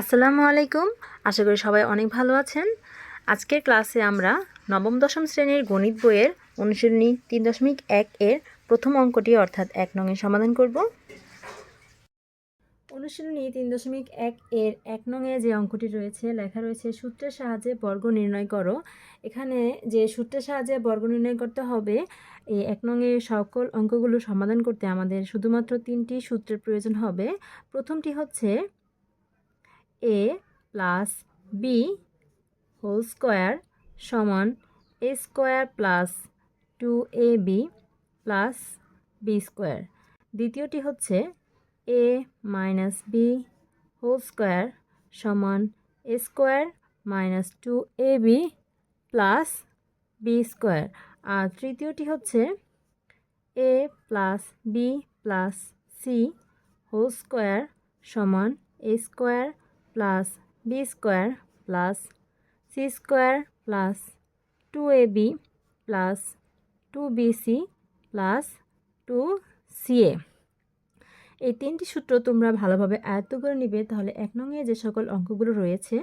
আসসালামু আলাইকুম। আশা করি সবাই অনেক ভালো আছেন। আজকের ক্লাসে আমরা নবম, দশম শ্রেণির গণিত বইয়ের অনুশীলনী তিন দশমিক এক এর প্রথম অঙ্কটি অর্থাৎ এক নংয়ের সমাধান করব। অনুশীলনী তিন দশমিক এক এর এক নংয়ে যে অঙ্কটি রয়েছে, লেখা রয়েছে, সূত্রের সাহায্যে বর্গ নির্ণয় করো। এখানে যে সূত্রের সাহায্যে বর্গ নির্ণয় করতে হবে, এই এক নংয়ে সকল অঙ্কগুলো সমাধান করতে আমাদের শুধুমাত্র তিনটি সূত্রের প্রয়োজন হবে। প্রথমটি হচ্ছে A plus B whole square সমান A square plus two A B plus B square. দ্বিতীয়টি হচ্ছে A minus B whole square সমান A square minus two A B plus B square. আর তৃতীয়টি হচ্ছে A plus B plus C whole square সমান A square plus B square plus C square plus two A B plus two B C plus two C A এই তিনটি সূত্র তোমরা ভালোভাবে আয়ত্ত করে নিবে, তাহলে এক নঙে যে সকল অঙ্কগুলো রয়েছে,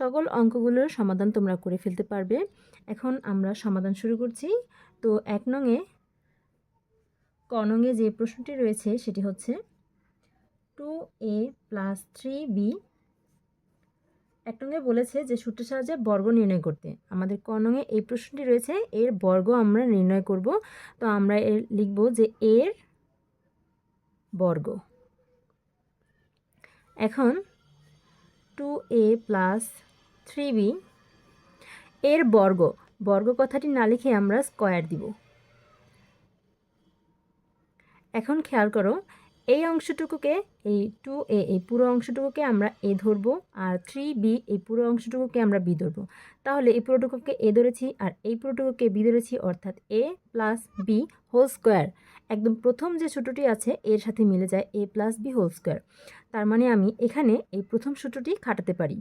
সকল অঙ্কগুলোর সমাধান তোমরা করে ফেলতে পারবে। এখন আমরা সমাধান শুরু করছি। তো এক নঙে ক নঙে যে প্রশ্নটি রয়েছে, সেটি হচ্ছে two A plus three B এক বলেছে যে সূত্রের সাহায্যে বর্গ নির্ণয় করতে। আমাদের ক এই প্রশ্নটি রয়েছে, এর বর্গ আমরা নির্ণয় করব। তো আমরা এর লিখব যে এর বর্গ। এখন two A plus three B এর বর্গ। বর্গ কথাটি না লিখে আমরা স্কোয়ার দিব। এখন খেয়াল করো এই অংশটুকুকে, এই টু এ, এই পুরো অংশটুকুকে আমরা এ ধরবো আর থ্রি বি এই পুরো অংশটুকুকে আমরা বি ধরবো। তাহলে এই পুরোটুকুকে এ ধরেছি আর এই পুরোটুকুকে বি ধরেছি অর্থাৎ A plus B whole square একদম প্রথম যে সূত্রটি আছে, এর সাথে মিলে যায় A plus B whole square তার মানে আমি এখানে এই প্রথম সূত্রটি খাটাতে পারি।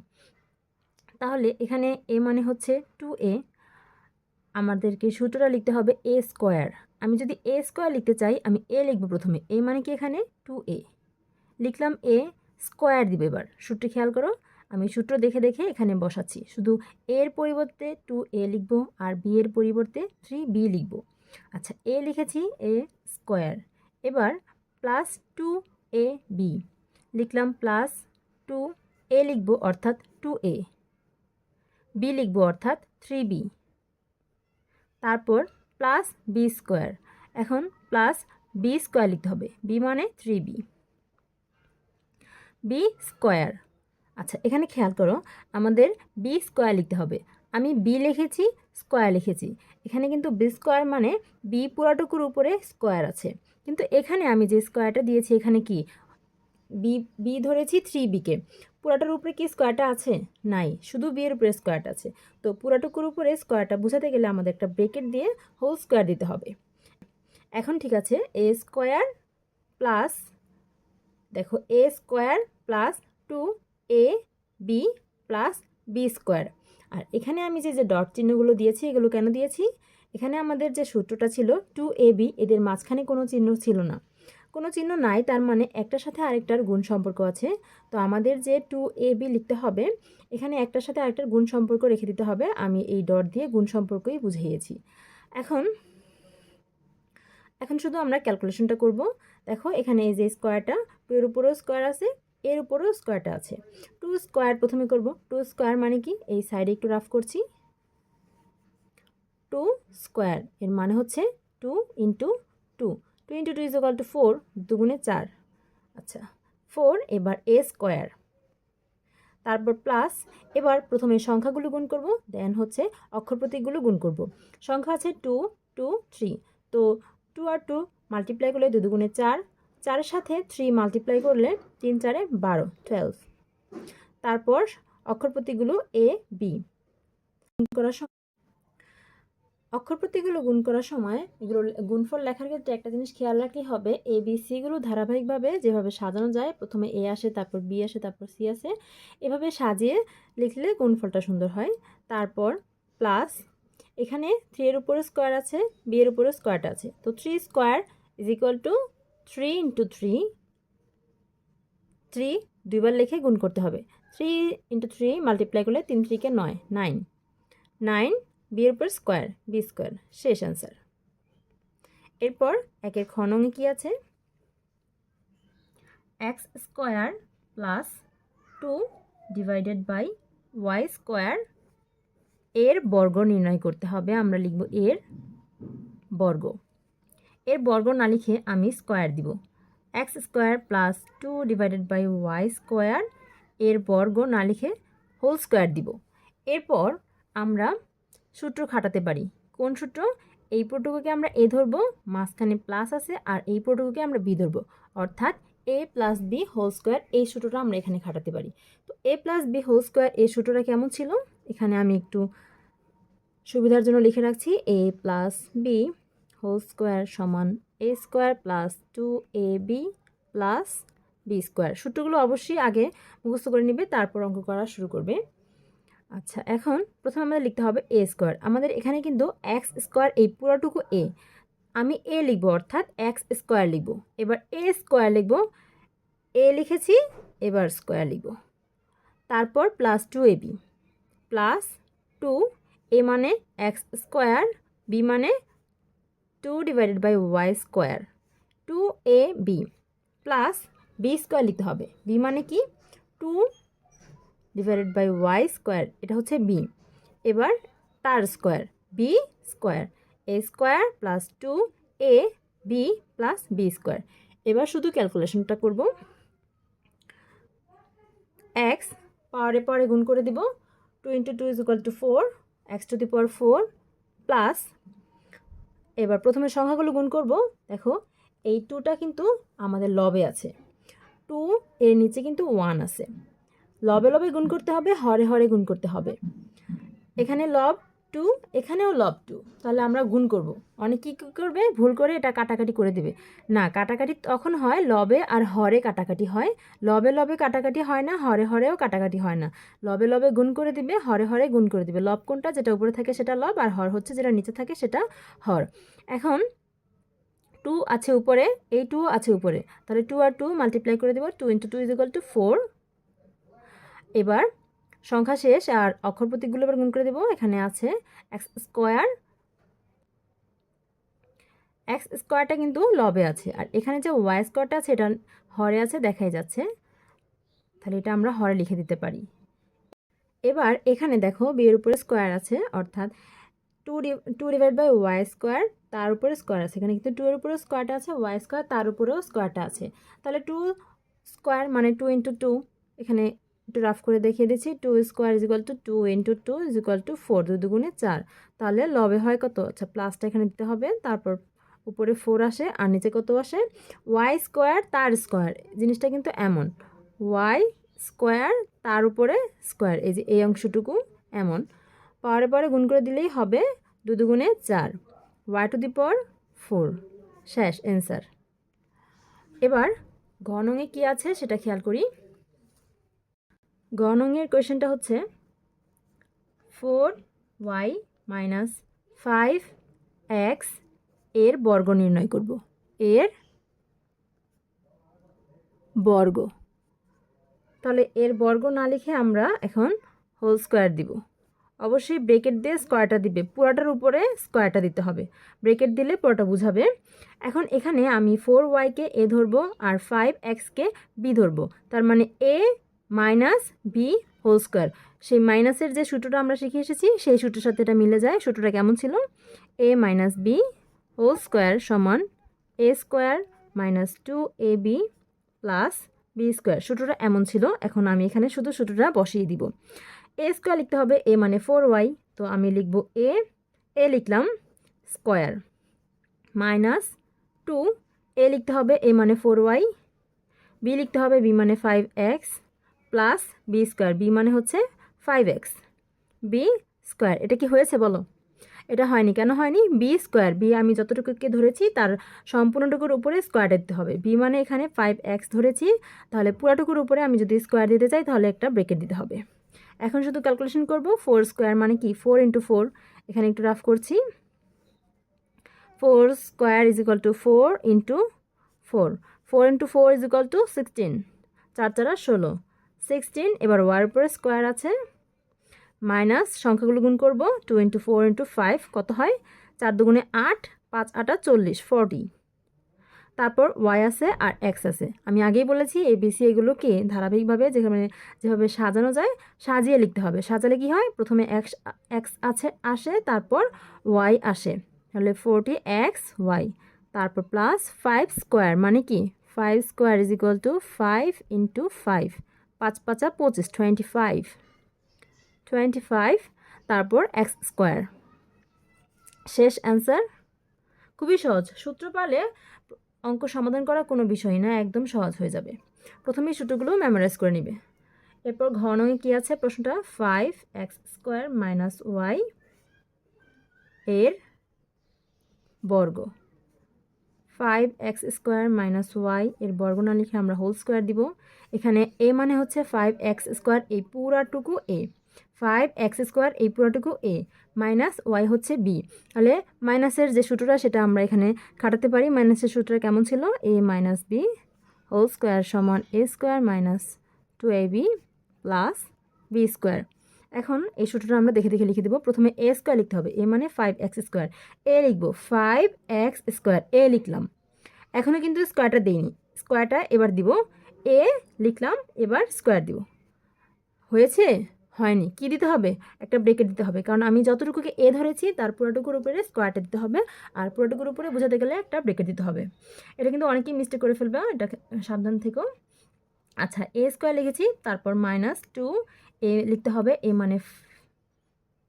তাহলে এখানে এ মানে হচ্ছে টু এ আমাদেরকে সূত্রটা লিখতে হবে এ স্কোয়ার আমি যদি এ স্কোয়ার লিখতে চাই, আমি এ লিখব প্রথমে। এ মানে কি এখানে? টু এ লিখলাম এ স্কোয়ার দিবে এবার। সূত্রে খেয়াল করো, আমি সূত্র দেখে দেখে এখানে বসাচ্ছি। শুধু এর পরিবর্তে টু এ লিখব আর বি এর পরিবর্তে থ্রি বি লিখব। আচ্ছা এ লিখেছি এ স্কোয়ার এবার প্লাস টু এ বি লিখলাম প্লাস টু এ লিখব, অর্থাৎ টু এ বি লিখব, অর্থাৎ থ্রি বি তারপর প্লাস বি স্কোয়ার এখন প্লাস বি স্কোয়ার লিখতে হবে। বি মানে থ্রি বি বি স্কোয়ার আচ্ছা এখানে খেয়াল করো, আমাদের বি স্কোয়ার লিখতে হবে। আমি বি লিখেছি স্কোয়ার লিখেছি। এখানে কিন্তু বি স্কোয়ার মানে বি পুরাটুকুর উপরে স্কোয়ার আছে। কিন্তু এখানে আমি যে স্কোয়ারটা দিয়েছি, এখানে কি? বি বি ধরেছি থ্রি বিকে পুরাটার উপরে কি স্কোয়ারটা আছে? নাই, শুধু বিয়ের উপরে স্কোয়ারটা আছে। তো পুরাটুকুর উপরে স্কোয়ারটা বোঝাতে গেলে আমাদের একটা ব্রেকেট দিয়ে হোল স্কোয়ার দিতে হবে। এখন ঠিক আছে এ স্কোয়ার প্লাস দেখো A square plus two A B plus B square আর এখানে আমি যে যে ডট চিহ্নগুলো দিয়েছি, এগুলো কেন দিয়েছি? এখানে আমাদের যে সূত্রটা ছিল টু এ বি এদের মাঝখানে কোনো চিহ্ন ছিল না। কোনো চিহ্ন নাই, তার মানে একটার সাথে আরেকটার গুণ সম্পর্ক আছে। তো আমাদের যে টু এ বি লিখতে হবে, এখানে একটার সাথে আরেকটার গুণ সম্পর্ক রেখে দিতে হবে। আমি এই ডট দিয়ে গুণ সম্পর্কই বুঝিয়েছি। এখন এখন শুধু আমরা ক্যালকুলেশনটা করব। দেখো, এখানে এই যে স্কোয়ারটা টু এর উপরেও স্কোয়ার আছে এর উপরেও স্কোয়ারটা আছে। টু স্কোয়ার প্রথমে করব। টু স্কোয়ার মানে কি? এই সাইডে একটু রাফ করছি। টু স্কোয়ার এর মানে হচ্ছে two into two two into two is equal to four দুগুণে চার। আচ্ছা ফোর এবার এ স্কোয়ার। তারপর প্লাস, এবার প্রথমে সংখ্যাগুলো গুণ করব, দেন হচ্ছে অক্ষর প্রতীকগুলো গুণ করব। সংখ্যা আছে টু টু, থ্রি। তো টু আর টু মাল্টিপ্লাই করলে দু দুগুণে চার। চারের সাথে থ্রি মাল্টিপ্লাই করলে তিন চারে বারো টুয়েলভ তারপর অক্ষর প্রতীকগুলো এ, বি। করার অক্ষর প্রতীকগুলো গুণ করার সময় এগুলো গুণফল লেখার ক্ষেত্রে একটা জিনিস খেয়াল রাখলেই হবে এ বি সিগুলো ধারাবাহিকভাবে যেভাবে সাজানো যায়, প্রথমে এ আসে, তারপর বি আসে, তারপর সি আসে, এভাবে সাজিয়ে লিখলে গুণফলটা সুন্দর হয়। তারপর প্লাস এখানে থ্রি এর উপরে স্কোয়ার আছে বি এর উপরে স্কোয়ারটা আছে। তো three square is equal to three into three three দুইবার লিখে গুণ করতে হবে। থ্রি ইন্টু থ্রি মাল্টিপ্লাই করলে তিন থ্রিকে নয় নাইন নাইন বিয়ের উপর স্কোয়ার বি স্কোয়ার শেষ অ্যান্সার এরপর একের খনঙে কী আছে? X square plus two divided by Y square এর বর্গ নির্ণয় করতে হবে, আমরা লিখব এর বর্গ। এর বর্গ না লিখে আমি স্কোয়ার দিব। X square plus two divided by Y square এর বর্গ না লিখে হোল স্কোয়ার দিব। এরপর আমরা সূত্র খাটাতে পারি। কোন সূত্র? এই পোটুকুকে আমরা এ ধরবো, মাঝখানে প্লাস আছে আর এই পোটুকুকে আমরা বি ধরবো। অর্থাৎ A plus B whole square এই সূত্রটা আমরা এখানে খাটাতে পারি। তো A plus B whole square এই সূত্রটা কেমন ছিল? এখানে আমি একটু সুবিধার জন্য লিখে রাখছি A plus B whole square সমান A square plus two A B plus B square সূত্রগুলো অবশ্যই আগে মুখস্থ করে নিবে, তারপর অঙ্ক করা শুরু করবে। আচ্ছা এখন প্রথমে আমাদের লিখতে হবে এ স্কোয়ার আমাদের এখানে কিন্তু এক্স স্কোয়ার এই পুরোটুকু এ আমি এ লিখব, অর্থাৎ এক্স স্কোয়ার লিখব। এবার এ স্কোয়ার লিখব এ লিখেছি, এবার স্কোয়ার লিখব। তারপর plus two A B plus two A মানে এক্স স্কোয়ার বি মানে two divided by Y square two A B plus B square লিখতে হবে। বি মানে কি? Two divided by Y square এটা হচ্ছে বি এবার তার square B square A square plus two A B plus B square এবার শুধু ক্যালকুলেশনটা করব। এক্স পাওয়ারে পরে গুণ করে দিব। Two into two is equal to four X to the power four plus এবার প্রথমে সংখ্যাগুলো গুণ করব। দেখো, এই টুটা কিন্তু আমাদের লবে আছে। টু এর নিচে কিন্তু ওয়ান আছে। লবে লবে গুণ করতে হবে, হরে হরে গুণ করতে হবে। এখানে লব টু, এখানেও লব টু। তাহলে আমরা গুণ করব। অনেক কী করবে? ভুল করে এটা কাটাকাটি করে দেবে। না, কাটাকাটি তখন হয় লবে আর হরে কাটাকাটি হয়। লবে লবে কাটাকাটি হয় না, হরে হরেও কাটাকাটি হয় না। লবে লবে গুণ করে দিবে, হরে হরে গুণ করে দিবে। লব কোনটা? যেটা উপরে থাকে সেটা লব আর হর হচ্ছে যেটা নিচে থাকে সেটা হর। এখন টু আছে উপরে, এই টু আছে উপরে। তাহলে টু আর টু মাল্টিপ্লাই করে দেবো। Two into two is equal to four এবার সংখ্যা শেষ আর অক্ষর প্রতীকগুলো এবার গুণ করে দেবো। এখানে আছে এক্স স্কোয়ার এক্স স্কোয়ারটা কিন্তু লবে আছে। আর এখানে যে ওয়াই স্কোয়ারটা আছে, এটা হরে আছে, দেখাই যাচ্ছে। তাহলে এটা আমরা হরে লিখে দিতে পারি। এবার এখানে দেখো বিয়ের উপরে স্কোয়ার আছে, অর্থাৎ two two divide by Y square তার উপরে স্কোয়ার আছে। এখানে কিন্তু টু এর উপরেও স্কোয়ারটা আছে ওয়াই স্কোয়ার তার উপরেও স্কোয়ারটা আছে। তাহলে টু স্কোয়ার মানে টু ইন্টু টু এখানে একটু রাফ করে দেখিয়ে দিচ্ছি। Two square is equal to two into two is equal to four দু দুগুণে চার। তাহলে লবে হয় কত? আচ্ছা প্লাসটা এখানে দিতে হবে, তারপর উপরে ফোর আসে, আর নিচে কত আসে? ওয়াই স্কোয়ার তার স্কোয়ার জিনিসটা কিন্তু এমন। ওয়াই স্কোয়ার তার উপরে স্কোয়ার এই যে এই অংশটুকু এমন। পরে পরে গুণ করে দিলেই হবে দু দুগুণে চার। ওয়াই টু দি পর ফোর শেষ অ্যান্সার এবার ঘনঙে কী আছে সেটা খেয়াল করি। গণঙের কোয়েশনটা হচ্ছে ফোর ওয়াই মাইনাস ফাইভ এক্সের বর্গ নির্ণয় করব। এর বর্গ। তাহলে এর বর্গ না লিখে আমরা এখন হোল স্কোয়ার দিব। অবশ্যই ব্রেকেট দিয়ে স্কোয়ারটা দিবে। পুরাটার উপরে স্কোয়ারটা দিতে হবে। ব্রেকেট দিলে পুরোটা বুঝাবে। এখন এখানে আমি ফোর ওয়াইকে এ ধরবো আর ফাইভ এক্সকে বি ধরবো। তার মানে A minus B whole square. সেই মাইনাসের যে সূত্রটা আমরা শিখে এসেছি, সেই সূত্রের সাথে এটা মিলে যায়। সূত্রটা কেমন ছিল? A minus B whole square সমান A square minus two A B plus B square সূত্রটা এমন ছিল। এখন আমি এখানে শুধু সূত্রটা বসিয়ে দিব। এ স্কোয়ার লিখতে হবে এ মানে ফোর ওয়াই তো আমি লিখব এ এ লিখলাম স্কোয়ার মাইনাস টু এ লিখতে হবে এ মানে ফোর ওয়াই বি লিখতে হবে বি মানে five X plus B square B মানে হচ্ছে ফাইভ এক্স বি স্কোয়ার, এটা কি হয়েছে বলো? এটা হয়নি, কেন হয়নি? বি স্কোয়ার বি আমি যতটুকুকে ধরেছি তার সম্পূর্ণটুকুর উপরে স্কোয়ার দিতে হবে। বি মানে এখানে ফাইভ এক্স ধরেছি, তাহলে পুরাটুকুর উপরে আমি যদি স্কোয়ার দিতে চাই তাহলে একটা ব্রেকেট দিতে হবে। এখন শুধু ক্যালকুলেশন করব ফোর স্কোয়ার মানে কি? ফোর ইন্টু ফোর এখানে একটু রাফ করছি। Four square is equal to four into four four into four is equal to sixteen চার চারা ষোলো। সিক্সটিন এবার ওয়ার উপরে স্কোয়ার আছে মাইনাস সংখ্যাগুলো গুণ করব two into four into five কত হয়? চার দুগুণে আট, পাঁচ আটা চল্লিশ ফর্টি তারপর ওয়াই আছে আর এক্স আছে। আমি আগেই বলেছি এই বিসি এগুলোকে ধারাবাহিকভাবে যেখানে যেভাবে সাজানো যায়, সাজিয়ে লিখতে হবে। সাজালে কি হয়? প্রথমে এক্স এক্স আছে, আসে, তারপর ওয়াই আসে। তাহলে ফোরটি এক্স ওয়াই তারপর প্লাস ফাইভ স্কোয়ার মানে কি? Five square is equal to five into five পাঁচ পাঁচা পঁচিশ টোয়েন্টি ফাইভ টোয়েন্টি ফাইভ তারপর এক্স স্কোয়ার শেষ অ্যান্সার খুবই সহজ। সূত্র পালে অঙ্ক সমাধান করা কোনো বিষয় না, একদম সহজ হয়ে যাবে। প্রথমেই সূত্রগুলো মেমোরাইজ করে নিবে। এরপর ঘনকে কী আছে প্রশ্নটা? Five X square minus Y এর বর্গ। Five X square minus Y এর বর্গ না লিখে আমরা হোল স্কোয়ার দিব। এখানে এ মানে হচ্ছে ফাইভ এক্স স্কোয়ার এই পুরাটুকু এ ফাইভ এক্স স্কোয়ার এই পুরাটুকু এ মাইনাস ওয়াই হচ্ছে বি তাহলে মাইনাসের যে সূত্রটা সেটা আমরা এখানে খাটাতে পারি। মাইনাসের সূত্রটা কেমন ছিল? A minus B whole square সমান A square minus two A B plus B square এখন এই সূত্রটা আমরা দেখে দেখে লিখে দেবো। প্রথমে এ স্কোয়ার লিখতে হবে। এ মানে ফাইভ এক্স স্কোয়ার এ লিখব। ফাইভ এক্স স্কোয়ার এ লিখলাম। এখনও কিন্তু স্কোয়ারটা দিইনি। স্কোয়ারটা এবার দিব। এ লিখলাম। এবার স্কোয়ার দিব। হয়েছে? হয়নি। কি দিতে হবে? একটা ব্রেকেট দিতে হবে। কারণ আমি যতটুকুকে এ ধরেছি, তার পুরোটুকুর উপরে স্কোয়ারটা দিতে হবে। আর পুরোটুকুর উপরে বোঝাতে গেলে একটা ব্রেকেট দিতে হবে। এটা কিন্তু অনেকেই মিস্টেক করে ফেলবে। এটা সাবধান থেকো। আচ্ছা এ স্কোয়ার লিখেছি। তারপর মাইনাস টু এ লিখতে হবে, এ মানে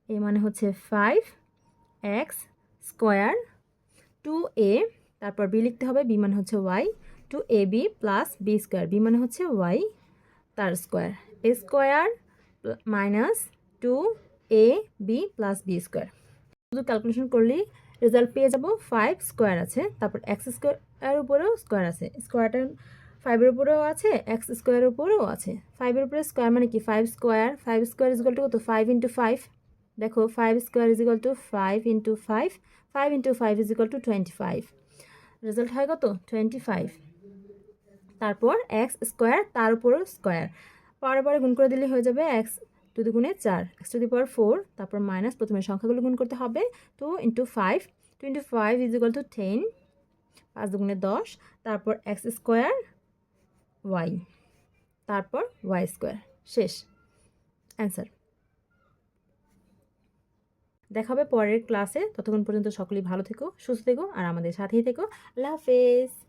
এ মানে হচ্ছে five X square two A তারপর বি লিখতে হবে বি মানে হচ্ছে Y two A B plus B square B মানে হচ্ছে ওয়াই তার square A square minus two A B plus B square শুধু ক্যালকুলেশন করলেই রেজাল্ট পেয়ে যাব ফাইভ স্কোয়ার আছে, তারপর এক্স স্কোয়ার উপরেও স্কোয়ার আছে স্কোয়ারটা ফাইভের উপরেও আছে এক্স স্কোয়ারের উপরেও আছে। ফাইভের উপরে স্কোয়ার মানে কি? Five square five square is to কত? ফাইভ ইন্টু ফাইভ দেখো five square is to five into five five into five is to twenty five result হয় কত? টোয়েন্টি ফাইভ তারপর এক্স স্কোয়ার তার উপরও স্কোয়ার পরে পরে গুণ করে দিলে হয়ে যাবে এক্স টু দি গুণে চার। X to the power four তারপর মাইনাস প্রথমে সংখ্যাগুলো গুণ করতে হবে। Two into five two into five is to ten পাঁচ দুগুণে দশ। তারপর এক্স স্কোয়ার ওয়াই। তারপর ওয়াই স্কোয়ার। শেষ। অ্যান্সার। দেখা হবে পরের ক্লাসে। ততক্ষণ পর্যন্ত সকলেই ভালো থেকো, সুস্থ থেকো, আর আমাদের সাথেই থেকো। আল্লাহ হাফেজ।